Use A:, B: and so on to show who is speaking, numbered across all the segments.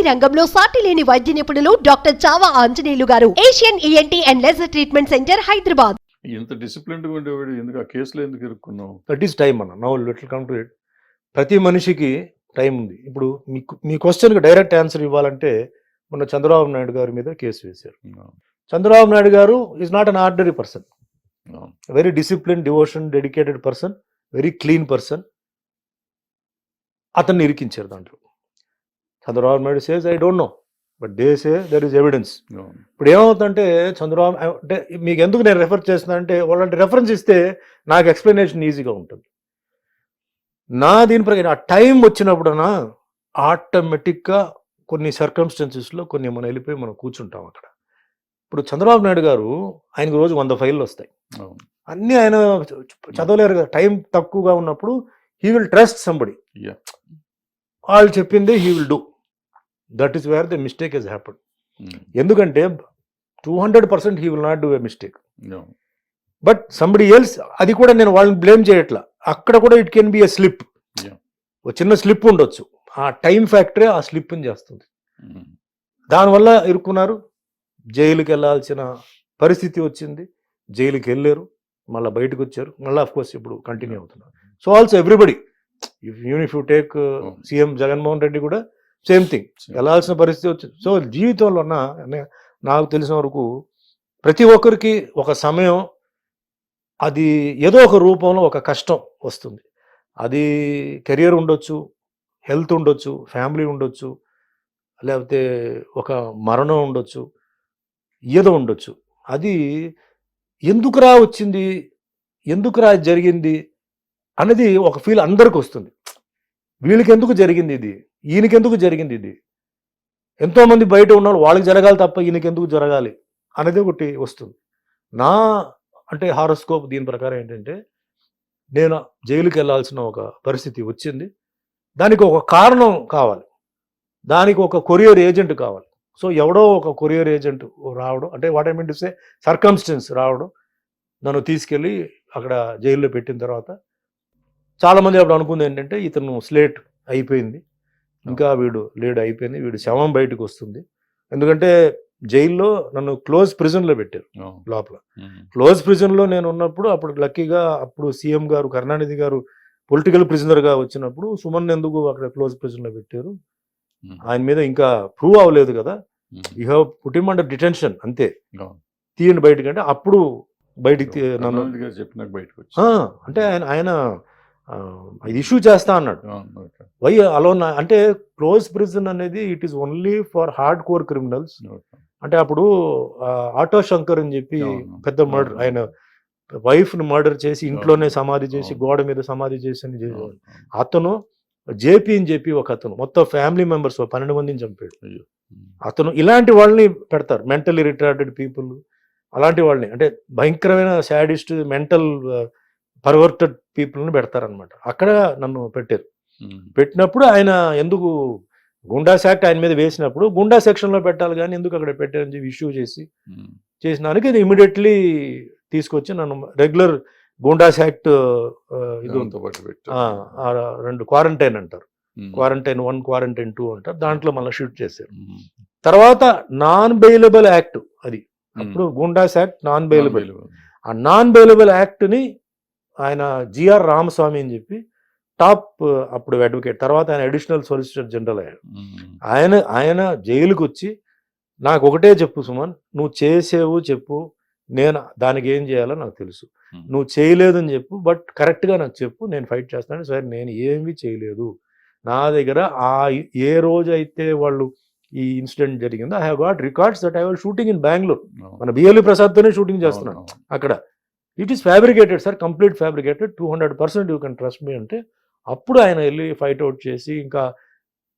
A: ENT రంగంలో సాటి లేని వైద్య నిపుణులు డాక్టర్ చావా ఆంజనేయులు గారు. Asian ENT and laser treatment center Hyderabad.
B: ఇంత డిసిప్లిన్డ్గా ఉండేవాడు ఎందుకు? ఆ కేసులో ఎందుకు ఇరుక్కున్నావు?
C: దట్ ఈస్ టైం అన్న. Now little come to it ప్రతి మనిషికి టైం ఉంది. ఇప్పుడు మీకు మీ క్వశ్చన్కి డైరెక్ట్ ఆన్సర్ ఇవ్వాలంటే మొన్న చంద్రబాబు నాయుడు గారి మీద కేసు వేశారు. చంద్రబాబు నాయుడు గారు is not an ordinary person very discipline devotion dedicated person very clean person అతన్ని ఇరికించారు దాంట్లో. Chandrababu Naidu says I don't know but they say there is evidence ఇప్పుడు ఏమవుతుందంటే చంద్రబాబు అంటే మీకు ఎందుకు నేను రెఫర్ చేస్తున్నా అంటే వాళ్ళంటి రెఫరెన్స్ ఇస్తే నాకు ఎక్స్ప్లెనేషన్ ఈజీగా ఉంటుంది. నా దీని ప్రకారం ఆ టైం వచ్చినప్పుడనా ఆటోమేటిక్గా కొన్ని సర్కమ్స్టెన్సెస్లో కొన్ని మనం వెళ్ళిపోయి మనం కూర్చుంటాం అక్కడ. ఇప్పుడు చంద్రబాబు నాయుడు గారు ఆయనకు రోజు వంద ఫైళ్ళు వస్తాయి. అన్నీ ఆయన చదవలేరు కదా. టైం తక్కువగా ఉన్నప్పుడు హీ విల్ ట్రస్ట్ సంబడి. వాళ్ళు చెప్పింది he will do that is where the mistake is happen ఎందుకంటే two hundred percent he will not do a mistake but somebody else అది కూడా నేను వాళ్ళని బ్లేమ్ చేయట్లా. అక్కడ కూడా it can be a slip. ఒక చిన్న స్లిప్ ఉండొచ్చు. ఆ టైం ఫ్యాక్టరీ ఆ స్లిప్ని చేస్తుంది. దానివల్ల ఇరుక్కున్నారు. జైలుకి వెళ్ళాల్సిన పరిస్థితి వచ్చింది. జైలుకి వెళ్ళారు. మళ్ళీ బయటకు వచ్చారు. మళ్ళీ కోర్స్ ఇప్పుడు కంటిన్యూ అవుతున్నారు. So also everybody if you if you take CM Jaganmohan Reddy కూడా సేమ్ థింగ్ వెళ్ళాల్సిన పరిస్థితి వచ్చింది సో జీవితంలో ఉన్న నాకు తెలిసిన వరకు ప్రతి ఒక్కరికి ఒక సమయం అది ఏదో ఒక రూపంలో ఒక కష్టం వస్తుంది. అది కెరియర్ ఉండొచ్చు హెల్త్ ఉండొచ్చు ఫ్యామిలీ ఉండొచ్చు లేకపోతే ఒక మరణం ఉండొచ్చు ఏదో ఉండొచ్చు. అది ఎందుకురా వచ్చింది? ఎందుకురా జరిగింది? అనేది ఒక ఫీల్ అందరికి వస్తుంది. వీళ్ళకి ఎందుకు జరిగింది ఇది? ఈయనకెందుకు జరిగింది ఇది? ఎంతోమంది బయట ఉన్నారు వాళ్ళకి జరగాలి తప్ప ఈయనకెందుకు జరగాలి అనేది ఒకటి వస్తుంది. నా అంటే హారోస్కోప్ దీని ప్రకారం ఏంటంటే నేను జైలుకి వెళ్ళాల్సిన ఒక పరిస్థితి వచ్చింది. దానికి ఒక కారణం కావాలి. దానికి ఒక కొరియర్ ఏజెంట్ కావాలి. సో ఎవడో ఒక కొరియర్ ఏజెంట్ రావడం అంటే what I mean to say circumstance రావడం నన్ను తీసుకెళ్ళి అక్కడ జైల్లో పెట్టిన తర్వాత చాలామంది అప్పుడు అనుకుంది ఏంటంటే ఇతను స్లేట్ అయిపోయింది. ఇంకా వీడు లేడు అయిపోయింది. వీడు శవం బయటకు వస్తుంది ఎందుకంటే జైల్లో నన్ను క్లోజ్ ప్రిజన్లో పెట్టారు లోపల. క్లోజ్ ప్రిజన్లో నేను ఉన్నప్పుడు అప్పుడు లక్కీగా అప్పుడు సీఎం గారు కరుణానిధి గారు పొలిటికల్ ప్రిజనర్గా వచ్చినప్పుడు సుమన్ ఎందుకు అక్కడ క్లోజ్ ప్రిజన్లో పెట్టారు? ఆయన మీద ఇంకా ప్రూవ్ అవ్వలేదు కదా? You have put him under detention అంతే. తీయండి బయటకు అంటే అప్పుడు బయటికి నన్ను
B: చెప్పినాక బయటకు
C: అంటే ఆయన ఆయన ఇష్యూ చేస్తా అన్నాడు వై అలోన్ అంటే క్లోజ్ ప్రిజన్ అనేది it is only for hard core criminals అంటే అప్పుడు ఆటో శంకర్ అని చెప్పి. పెద్ద మర్డర్. ఆయన వైఫ్ని మర్డర్ చేసి ఇంట్లోనే. సమాధి చేసి. గోడ మీద సమాధి చేసి అని చేసేవాడు. అతను జేపీ అని చెప్పి ఒక అతను మొత్తం ఫ్యామిలీ మెంబర్స్ పన్నెండు మందిని చంపాడు అతను ఇలాంటి వాళ్ళని పెడతారు మెంటల్లీ రిటార్డెడ్ పీపుల్ అలాంటి వాళ్ళని అంటే భయంకరమైన శాడిస్ట్ మెంటల్ పర్వర్టెడ్ పీపుల్ని పెడతారనమాట అక్కడ నన్ను పెట్టారు. పెట్టినప్పుడు ఆయన ఎందుకు గుండాస్ యాక్ట్ ఆయన మీద వేసినప్పుడు గుండా సెక్షన్లో పెట్టాలి కానీ ఎందుకు అక్కడ పెట్టారని చెప్పి ఇష్యూ చేసి చేసినానికి ఇది ఇమీడియట్లీ తీసుకొచ్చి నన్ను రెగ్యులర్ గుండాస్ యాక్ట్ ఇది రెండు క్వారంటైన్ అంటారు. క్వారంటైన్ వన్ క్వారంటైన్ టూ అంటారు. దాంట్లో మళ్ళీ షూట్ చేశారు. తర్వాత నాన్ బెయిలబుల్ యాక్ట్ అది. అప్పుడు గుండాస్ యాక్ట్ నాన్ బెయిలబుల్. ఆ నాన్ బెయిలబుల్ యాక్ట్ని ఆయన జిఆర్ రామస్వామి అని చెప్పి టాప్ అప్పుడు అడ్వకేట్ తర్వాత ఆయన అడిషనల్ సొలిసిటర్ జనరల్ అయ్యాడు. ఆయన ఆయన జైలుకి వచ్చి నాకు ఒకటే చెప్పు సుమన్ నువ్వు చేసేవు చెప్పు నేను దానికి ఏం చేయాలో నాకు తెలుసు. నువ్వు చేయలేదని చెప్పు బట్ కరెక్ట్గా నాకు చెప్పు నేను ఫైట్ చేస్తాను సరే నేను ఏమీ చేయలేదు. నా దగ్గర ఆ ఏ రోజు అయితే వాళ్ళు ఈ ఇన్సిడెంట్ జరిగిందో I have got records that I was shooting in Bengaluru. మన బిఎల్ఈ ప్రసాద్తోనే షూటింగ్ చేస్తున్నాను అక్కడ. It is fabricated sir complete fabricated. Two hundred percent you can trust me అంటే అప్పుడు ఆయన వెళ్ళి ఫైట్ అవుట్ చేసి ఇంకా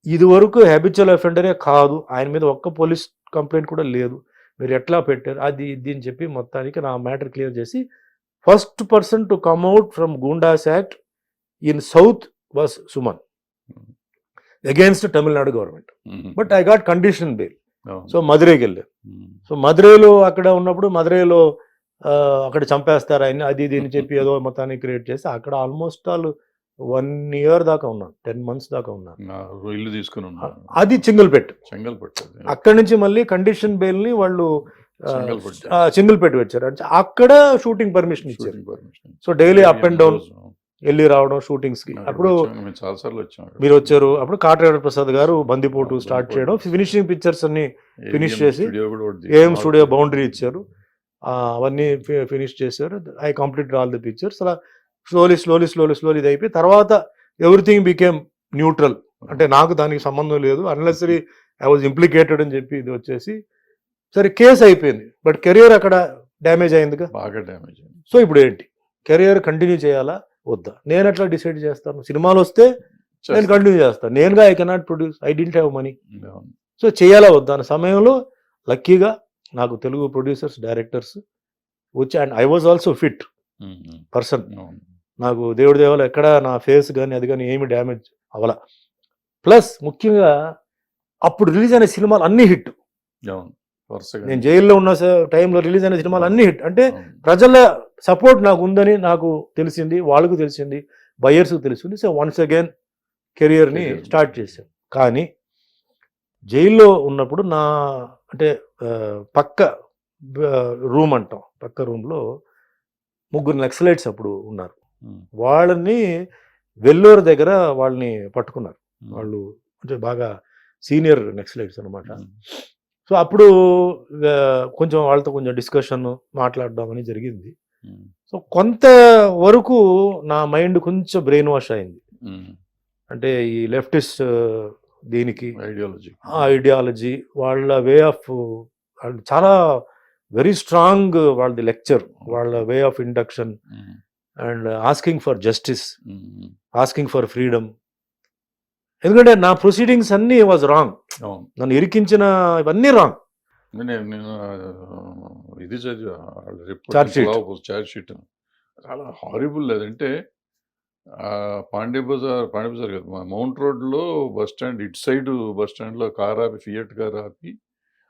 C: ఇది వరకు హ్యాబిచువల్ అఫెండరే కాదు. ఆయన మీద ఒక్క పోలీస్ కంప్లైంట్ కూడా లేదు. మీరు ఎట్లా పెట్టారు? అది ఇది అని చెప్పి మొత్తానికి నా మ్యాటర్ క్లియర్ చేసి first person to come out from Goondas act in south was Suman. Against Tamil Nadu government but I got condition bail so మధురైకి వెళ్ళాను సో మధురైలో అక్కడ ఉన్నప్పుడు మధురైలో అక్కడ చంపేస్తారు ఆయన అది ఇది అని చెప్పి ఏదో మొత్తాన్ని క్రియేట్ చేసి అక్కడ ఆల్మోస్ట్ ఆల్ వన్ ఇయర్ దాకా ఉన్నాను. టెన్ మంత్స్ దాకా ఉన్నాను.
B: ఇల్లు తీసుకుని
C: అది చింగిల్ పెట్
B: చెంగల్ పట్టేది
C: అక్కడి నుంచి మళ్ళీ కండిషన్ బెయిల్ని వాళ్ళు పెట్టి వచ్చారు. అంటే అక్కడ షూటింగ్ పర్మిషన్ ఇచ్చారు. So daily up and down వెళ్ళి రావడం షూటింగ్స్కి అప్పుడు. మీరు వచ్చారు. అప్పుడు కాటరాడ ప్రసాద్ గారు బందిపోటు స్టార్ట్ చేయడం. ఫినిషింగ్ పిక్చర్స్ అన్ని
B: AM
C: చేసి ఏఎం. స్టూడియో బౌండరీ ఇచ్చారు. అవన్నీ ఫినిష్ చేశారు. I complete all the pictures. అలా స్లోలీ స్లోలీ స్లోలీ స్లోలీ ఇది అయిపోయి తర్వాత ఎవ్రీథింగ్ బికేమ్ న్యూట్రల్. అంటే నాకు దానికి సంబంధం లేదు. అన్లెసరీ ఐ వాజ్ ఇంప్లికేటెడ్ అని చెప్పి ఇది వచ్చేసి సరే కేసు అయిపోయింది. బట్ కెరియర్ అక్కడ డ్యామేజ్ అయిందిగా.
B: బాగా డ్యామేజ్ అయింది.
C: సో ఇప్పుడు ఏంటి? కెరియర్ కంటిన్యూ చేయాలా? వద్దా? నేను ఎట్లా డిసైడ్ చేస్తాను? సినిమాలు వస్తే నేను. కంటిన్యూ చేస్తాను నేనుగా I cannot produce. I didn't have money. So చేయాలా వద్దా అన్న సమయంలో లక్కీగా నాకు తెలుగు ప్రొడ్యూసర్స్ డైరెక్టర్స్ వచ్చి and I was also fit. Person. నాకు దేవుడి దేవాలు ఎక్కడ నా ఫేస్ కానీ అది కానీ ఏమి డ్యామేజ్ అవల ప్లస్ ముఖ్యంగా అప్పుడు రిలీజ్ అయిన సినిమాలు అన్ని హిట్ నేను జైల్లో ఉన్న టైంలో రిలీజ్ అయిన సినిమాలు అన్ని హిట్ అంటే. ప్రజల సపోర్ట్ నాకు ఉందని నాకు తెలిసింది వాళ్ళకు తెలిసింది బయర్స్కి తెలిసింది సో వన్స్ అగైన్ కెరియర్ని. స్టార్ట్ చేశాను కానీ జైల్లో ఉన్నప్పుడు నా అంటే పక్క రూమ్ అంటాం. పక్క రూమ్లో ముగ్గురు నక్సలైట్స్ అప్పుడు ఉన్నారు. వాళ్ళని వెల్లూరు దగ్గర వాళ్ళని పట్టుకున్నారు. వాళ్ళు అంటే బాగా సీనియర్ నక్సలైట్స్ అనమాట సో అప్పుడు కొంచెం వాళ్ళతో కొంచెం డిస్కషన్ మాట్లాడడం అని జరిగింది. సో కొంత వరకు నా మైండ్ కొంచెం బ్రెయిన్ వాష్ అయింది. అంటే ఈ లెఫ్టిస్ట్ దీనికి
B: ఐడియాలజీ
C: ఆ ఐడియాలజీ వాళ్ళ వే ఆఫ్ చాలా వెరీ స్ట్రాంగ్ వాళ్ళది లెక్చర్ వాళ్ళ way of induction and asking for justice. Asking for freedom ఎందుకంటే నా ప్రొసీడింగ్స్ అన్నీ వాజ్ రాంగ్ నన్ను ఇరికించిన ఇవన్నీ రాంగ్
B: ఇది చదివా చాలా హారిబుల్ లేదంటే ఆ, పాండే బజార్ పాండే బజార్ కదా మా మౌంట్ రోడ్లో బస్ స్టాండ్ ఇటు సైడ్ బస్ స్టాండ్లో కార్ ఆపి ఫియట్ కార్ ఆపి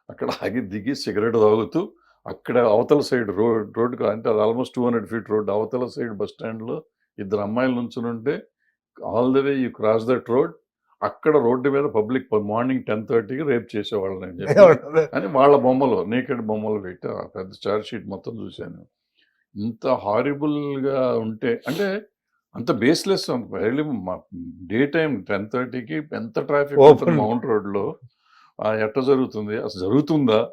B: అక్కడ ఆగి దిగి సిగరెట్ తాగుతూ అక్కడ అవతల సైడ్ రోడ్ రోడ్డు అంటే అది almost two hundred feet road అవతల సైడ్ బస్ స్టాండ్లో ఇద్దరు అమ్మాయిలు ఉంటే all the way you cross that road అక్కడ రోడ్డు మీద పబ్లిక్ మార్నింగ్ టెన్ థర్టీకి రేప్ చేసేవాళ్ళని అని చెప్పి అని వాళ్ళ బొమ్మలు నేకెడ్ బొమ్మలు పెట్టి ఆ పెద్ద చార్జ్ షీట్ మొత్తం చూశాను. ఇంత హారిబుల్గా ఉంటే అంటే అంత బేస్లెస్ డే టైం టెన్ థర్టీకి ఎంత ట్రాఫిక్
C: Open.
B: మౌంట్ రోడ్లో? ఎట్ట జరుగుతుంది? అసలు జరుగుతుందా?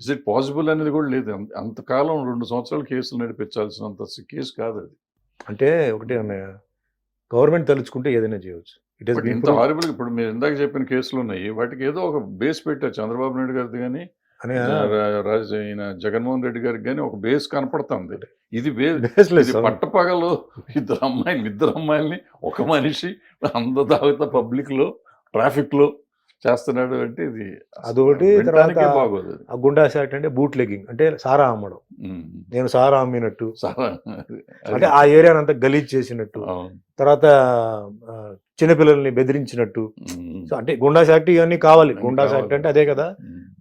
B: ఇస్ ఇట్ పాసిబుల్ అనేది కూడా లేదు. అంత- అంతకాలం రెండు సంవత్సరాలు కేసులు నడిపించాల్సినంత కేసు కాదు అది.
C: అంటే ఒకటి అన్నయ్య గవర్నమెంట్ తలుచుకుంటే ఏదైనా చేయవచ్చు ఇట్
B: ఇంత హారిబుల్ ఇప్పుడు మీరు ఇందాక చెప్పిన కేసులు ఉన్నాయి. వాటికి ఏదో ఒక బేస్ పెట్టారు చంద్రబాబు నాయుడు గారిది కానీ రా- రాజ ఈయన జగన్మోహన్ రెడ్డి గారికి కానీ ఒక బేస్ కనపడుతుంది. ఇది బేస్ ఇది పట్టపగలు ఇద్దరు అమ్మాయిలు ఇద్దరు అమ్మాయిల్ని ఒక మనిషి అంద తాగుతా పబ్లిక్లో ట్రాఫిక్లో చేస్తున్నాడు అంటే ఇది
C: అదొకటి, తర్వాత-
B: బాగోదు.
C: ఆ గుండా శాట్ అంటే బూట్ లెగ్గింగ్ అంటే సారా అమ్మడం. నేను సారా అమ్మినట్టు అంటే ఆ ఏరియాని అంతా గలీజ్ చేసినట్టు. తర్వాత చిన్నపిల్లల్ని బెదిరించినట్టు. సో అంటే గుండాస్ యాక్ట్ ఇవన్నీ కావాలి
B: కావాలి.
C: యాక్ట్ అంటే అదే కదా.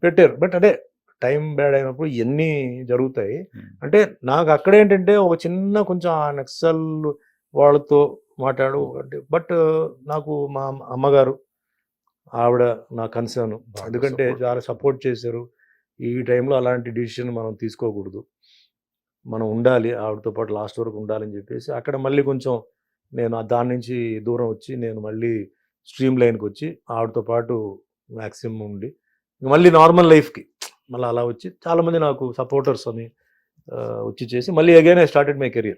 C: పెట్టారు బట్ అదే టైం బ్యాడ్ అయినప్పుడు ఇవన్నీ జరుగుతాయి. అంటే నాకు అక్కడ ఏంటంటే ఒక చిన్న కొంచెం ఆ నక్సల్ వాళ్ళతో మాట్లాడు అంటే బట్ నాకు మా అమ్మగారు ఆవిడ నా కన్సర్న్ ఎందుకంటే. చాలా సపోర్ట్ చేశారు. ఈ టైంలో అలాంటి డిసిషన్ మనం తీసుకోకూడదు. మనం ఉండాలి ఆవిడతో పాటు లాస్ట్ వరకు ఉండాలని చెప్పేసి అక్కడ మళ్ళీ కొంచెం నేను దాని నుంచి దూరం వచ్చి నేను మళ్ళీ స్ట్రీమ్ లైన్కి వచ్చి ఆవిడతో పాటు మ్యాక్సిమం ఉండి మళ్ళీ నార్మల్ లైఫ్కి మళ్ళీ అలా వచ్చి చాలామంది నాకు సపోర్టర్స్ అని వచ్చి చేసి మళ్ళీ again I started my career